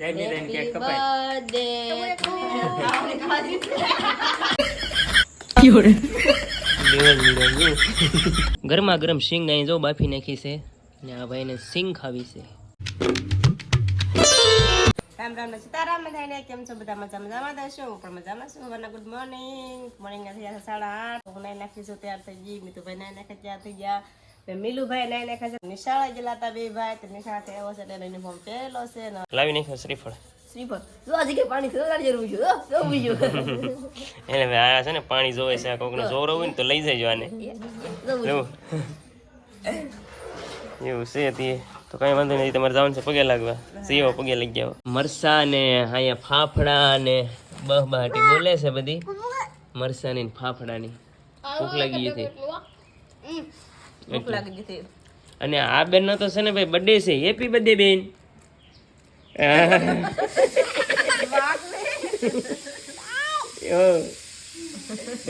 Happy birthday to ગરમા ગરમ સિંગ અહીં જો બાફી નાખી છે ને આ ભાઈને સિંગ ખાવી છે. રામ રામ સીતારામ ને કેમ છો? બધા મજા મજામાં દશો હું પણ મજામાં છું. સવારના ગુડ મોર્નિંગ મોર્નિંગ ના થયા સાડા આઠ. હું નાઈ નાખી છું તૈયાર થઈ ગઈ. મીતુભાઈ નાઈ નાખે તૈયાર થઈ ગયા. મિલુભાઈ નાઈ નાખે છે નિશાળા ગયેલા હતા બે ભાઈ તો નિશાળા આવ્યો છે એટલે યુનિફોર્મ પહેરેલો છે ને. લાવી નાખ્યો શ્રીફળ. શ્રીફળ? જો હજી કે પાણી જરૂર છે જો જો. એટલે હવે આ છે ને પાણી જોવે છે આ કોકને જોર હોય ને તો લઈ જજો આને. જો. એવું છે તે. તો કઈ વાંધો નહીં તમારે જવાનું છે પગે લાગવા. સીઓ પગે લઈ ગયા મરસા ને અહીંયા ફાફડા ને બહ બહાટી બોલે છે બધી. મરસાની ને ફાફડાની. ભૂખ લાગી હતી. અને આ બેન નો તો છે ને ભાઈ બર્થડે છે. હેપી બર્થડે બેન.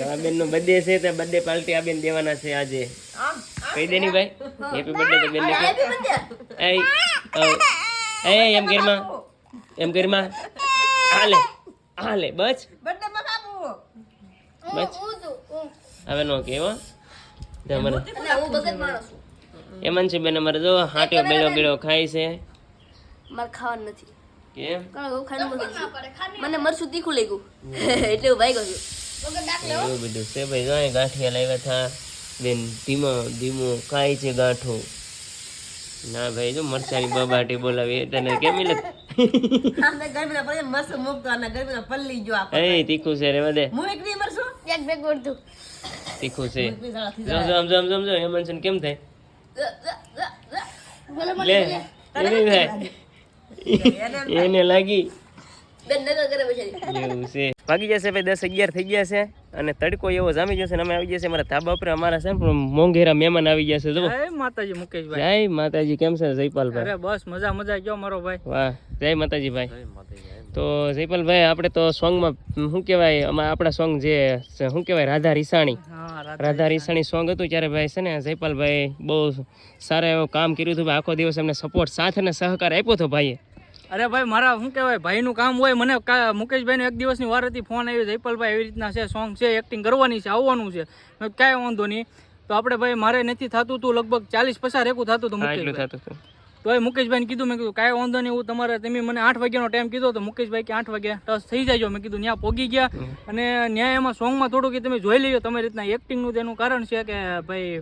આ બેન નો બર્થડે છે તો બર્થડે પાર્ટી આ બેન દેવાના છે આજે. આમ કહી દે ની ભાઈ. હેપી બર્થડે તો બેન ને હેપી બર્થડે એય ઓ એ એમ કરીમાં એમ કરીમાં હાલે. હાલે. બસ. બર્થડે માં બાપુ. બસ. હવે નો કેવો માણસ છું. બેન અમારે જો હાટ્યો બેડો બેડો ખાય છે. મારે ખાવાનું નથી. કેમ? કારણ કે ખાવાનું નથી. મને મરસું તીખું લાગ્યું. એટલે ભાઈ ગયો. એવું બધું છે ભાઈ જો ગાંઠિયા લાવ્યા હતા બેન ધીમો ધીમો ખાય છે ગાંઠો. ના ભાઈ જો મરચાની બબાટી બોલાવી તને કેમ મિલે આમને ગરમીના પછી મસ્ત મૂકતો અને ગરમીના પલ્લી જો એ તીખું છે રે હું મરશું એક તીખું છે. જમ જમ જમ જમ જમ હેમંત છે કેમ થાય? લે એને થાય એને લાગી? એવું છે. વાગી જશે ભાઈ દસ અગિયાર થઈ ગયા છે. અને તડકો એવો જામી જશે ને અમે આવી જશે અમારા ધાબા ઉપર. અમારા છે પણ મોંઘેરા મહેમાન આવી જશે જો. જય માતાજી મુકેશભાઈ. જય માતાજી કેમ છે જયપાલભાઈ? અરે બસ મજા મજા. ગયો મારો ભાઈ. વાહ જય માતાજી ભાઈ. તો જયપાલભાઈ આપણે તો સોંગમાં શું કહેવાય આમાં આપણા સોંગ જે શું કહેવાય રાધા રીસાણી. રાધા રીસાણી. સોંગ હતું ત્યારે ભાઈ છે ને જયપાલભાઈ બહુ સારા એવું કામ કર્યું હતું. ભાઈ આખો દિવસ એમને સપોર્ટ સાથ અને સહકાર આપ્યો હતો ભાઈએ. અરે ભાઈ મારા શું કહેવાય ભાઈનું કામ હોય મને મુકેશભાઈનો એક દિવસની વાર હતી ફોન આવ્યો જયપાલભાઈ એવી રીતના છે સોંગ છે એક્ટિંગ કરવાની છે આવવાનું છે. કાંઈ વાંધો નહીં. તો આપણે ભાઈ મારે નથી થતું હતું લગભગ ચાલીસ પચાસ રેકું થતું હતું મુકેશભાઈ. થતું હતું તો એ મુકેશભાઈને કીધું મેં કીધું કાંઈ વાંધો નહીં હું તમારે તમે મને આઠ વાગ્યાનો ટાઈમ કીધો તો મુકેશભાઈ કે આઠ વાગ્યા ટસ થઈ જાય મેં કીધું ત્યાં પોગી ગયા. અને ન્યાય એમાં સોંગમાં થોડું કે તમે જોઈ લેજો તમારી રીતના એક્ટિંગનું તેનું કારણ છે કે ભાઈ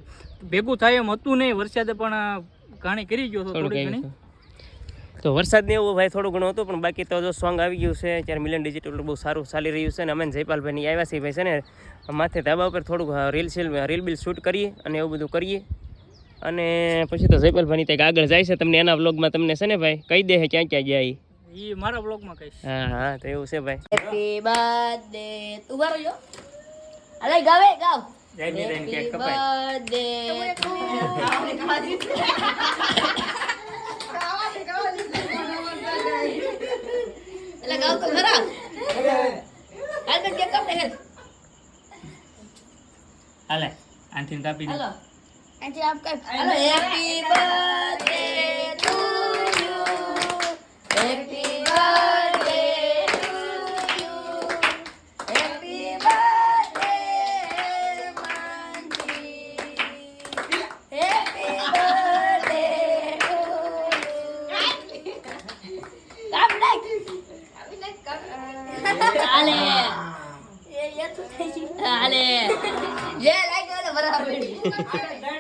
ભેગું થાય એમ હતું નહીં વરસાદે પણ ઘાણી કરી ગયો હતો થોડું ઘણી. તો વરસાદ ને એવું ભાઈ થોડું ઘણું હતું પણ બાકી તો જો સોંગ આવી ગયું છે ત્યારે મિલન ડિજિટલ બહુ સારું ચાલી રહ્યું છે અને અમે જયપાલભાઈની આવ્યા છીએ ભાઈ છે ને માથે ધાબા ઉપર થોડુંક રીલ સીલ રીલ બિલ શૂટ કરીએ અને એવું બધું કરીએ. અને પછી તો જયપાલભાઈ ત્યાં આગળ જાય છે. તમને એના બ્લોગમાં તમને છે ને ભાઈ? કહી દે છે ક્યાં ક્યાં ગયા એ મારા બ્લોગમાં કહીશ. હા હા તો એવું છે ભાઈ. હેપી બર્થડે તું ગાવ જો અલે ગાવે ગાવ. હેપી બર્થડે એટલે ગાવ તો ખરા. હાલ કેક કાપને હેલ હાલે આનથી કાપી હાલો. આંટી આપ હાલો happy birthday to you happy birthday to you happy birthday Manji happy birthday to કાપ નાખ હાલે એ એ તો થઈ ગયું હાલે જે લાગ્યો બરાબર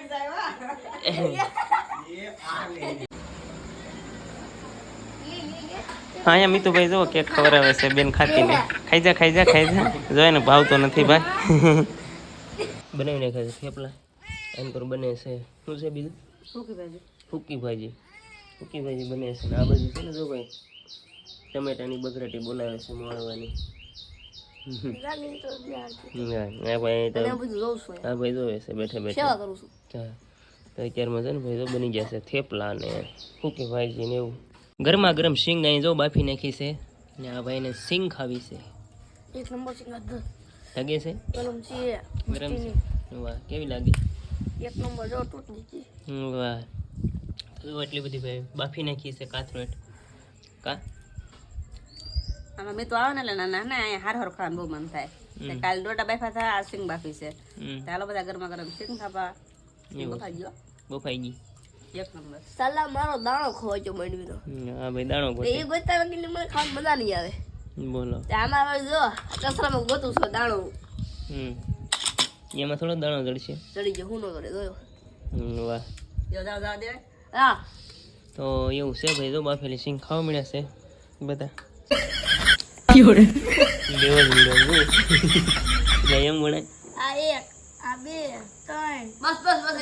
અહીંયા મીતુભાઈ જુઓ કેક ખવડાવે છે બેન ખાતી ને ખાઈ જા ખાઈ જા ખાઈ જા. જોય ને ભાવતો નથી ભાઈ. બનાવીને છે થેપલા. એમ પર બને છે. શું છે બીજું? સૂકી ભાજી. સૂકી ભાજી. બને છે. આ બાજુ છે ને જો ભાઈ ટમેટાની બગરાટી બોલાવે છે મોળવાની. હા ભાઈ તો હા જોવે છે બેઠે બેઠે. સેવા કરું છું. હા. અત્યારમાં છે ને ભાઈ તો બની જશે થેપલા ને સૂકી ભાજી ને એવું. ગરમા ગરમ સિંગ અહીં જો બાફી નાખી છે ને આ ભાઈને સિંગ ખાવી છે. એક નંબર છે લાગે છે? ગરમ છે. ગરમ છે. વાહ કેવી લાગે? એક નંબર જો તૂટી દીધી વાહ. જો એટલી બધી ભાઈ બાફી નાખી છે કાથરોટ. કા? આમાં મેં તો આવે ને એટલે નાના અહીંયા હાર હાર ખાવાનું બહુ મન થાય. કાલ ડોટા બાફા થાય આ સિંગ બાફી છે. ચાલો બધા ગરમા ગરમ સિંગ ખાવા. બફાઈ ગયો. બફાઈ ગઈ. એક નંબર. સાલા મારો દાણો ખોવાજો માંડવીનો હા ભાઈ દાણો એ ગોતે મને મજા નહીં આવે. બોલો. તે આમાં હવે જો કચરામાં ગોતું છું દાણો. હમ. એમાં થોડો દાણો જડશે ચડી ગયો હું નો કરે જોયો. હમ, વાહ. જો જાવ જાવ હા. તો એવું છે ભાઈ જો બાફેલી સિંગ ખાવા મળ્યા છે બધા. લેવા જ મળ્યા? એમ ગણાય આ એક. આ બે ત્રણ. બસ બસ બસ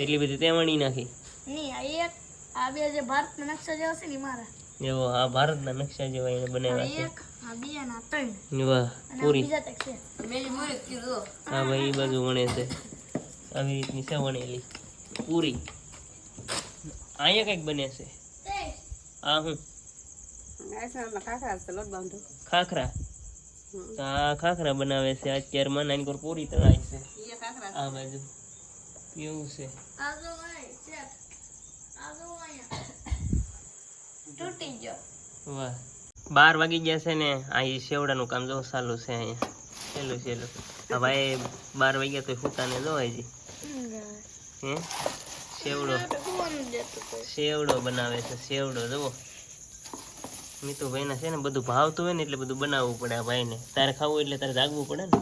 એટલે બધી તે વણી નાખી. નહીં આ એક આ બે જે ભારતના નકશા જેવા છે ને મારા. એવો આ ભારતના નકશા જેવા એને બનાવ્યા એક આ બે અને ત્રણ. છે વાહ પૂરી. બીજા તક છે. મેલી મોરી કીધું હા ભાઈ એ બાજુ વણે છે. આવી રીતની છે વણેલી. પૂરી. અહીંયા કંઈક બને છે. આ હું? ખાખરા? આ ખાખરા બનાવે છે. અત્યારમાં નાની કોર પૂરી તળાય છે. આ બાજુ. એવું છે? આ જો ભાઈ ચેક. આ જો અહીંયા. તૂટી ગયો. વાહ. બાર વાગી ગયા છે ને. આ શેવડાનું સેવડાનું કામ જો ચાલુ છે અહીંયા. છેલ્લું છેલ્લું. આ ભાઈ બાર વાગ્યા તો ફૂટાને જો હજી હે? સેવડો સેવડો બનાવે છે. સેવડો જુઓ. મીતુભાઈને છે ને બધું ભાવતું હોય ને એટલે બધું બનાવવું પડે આ ભાઈને. તારે ખાવું એટલે તારે જાગવું પડે ને.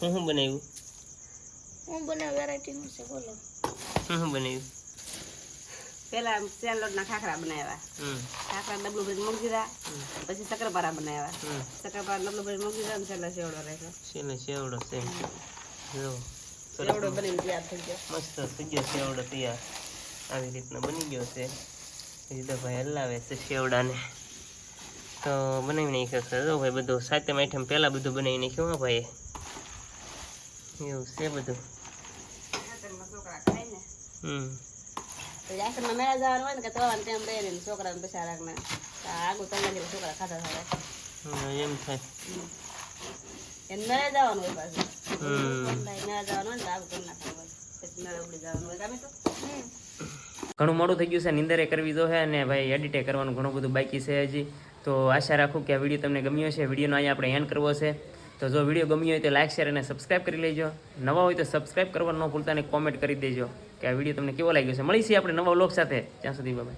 હું શું બનાવ્યું? હું બનાવ વેરાયટી નું છે બોલો. હું શું બનાવ્યું? પેલા સેલ ના ખાખરા બનાવ્યા. ખાખરા ડબલું ભરી મૂકી દીધા. પછી શક્કરપારા બનાવ્યા. શક્કરપારા ડબલું ભરી મૂકી દીધા ને છેલ્લે સેવડો રાખ્યો. છેલ્લે સેવડો છે. જો. સેવડો બનીને તૈયાર થઈ ગયો. મસ્ત થઈ ગયો સેવડો તૈયાર. આવી રીતના બની ગયો છે. ભાઈ હલાવે છે શેવડાને. તો બનાવી નાખ્યો છે. જો ભાઈ બધું સાતમ આઈટમ પહેલાં બધું બનાવી નાખ્યું હા ભાઈ. એવું છે બધું. હમ. મેળા જવાનું હોય ને કે તોવાનું બે ને છોકરાને પૈસા રાખને. આગળ તમને છોકરા ખાતા થાય. હમ, એમ થાય એમ મેળા જવાનું હોય પાછું. મેળા જવાનું હોય ને તો આગળ નાખવાનું હોય. પછી મેળા ઉડી જવાનું હોય. ગમે તો ઘણું મોડું થઈ ગયું છે, નિંદરે કરવી જો છે અને ભાઈ એડિટે કરવાનું ઘણું બધું બાકી છે હજી. તો આશા રાખું કે આ વીડિયો તમને ગમ્યો છે વિડીયોનો અહીંયા આપણે એન્ડ કરવો છે. તો જો વીડિયો ગમ્યો હોય તો લાઇક શેર અને સબસ્ક્રાઇબ કરી લેજો. નવા હોય તો સબસ્ક્રાઇબ કરવાનું ન ભૂલતા અને કોમેન્ટ કરી દેજો કે આ વીડિયો તમને કેવો લાગ્યો છે. મળીશું આપણે નવા લોક સાથે. ત્યાં સુધી બાય